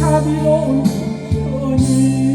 자비로운 천이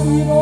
Happy birthday.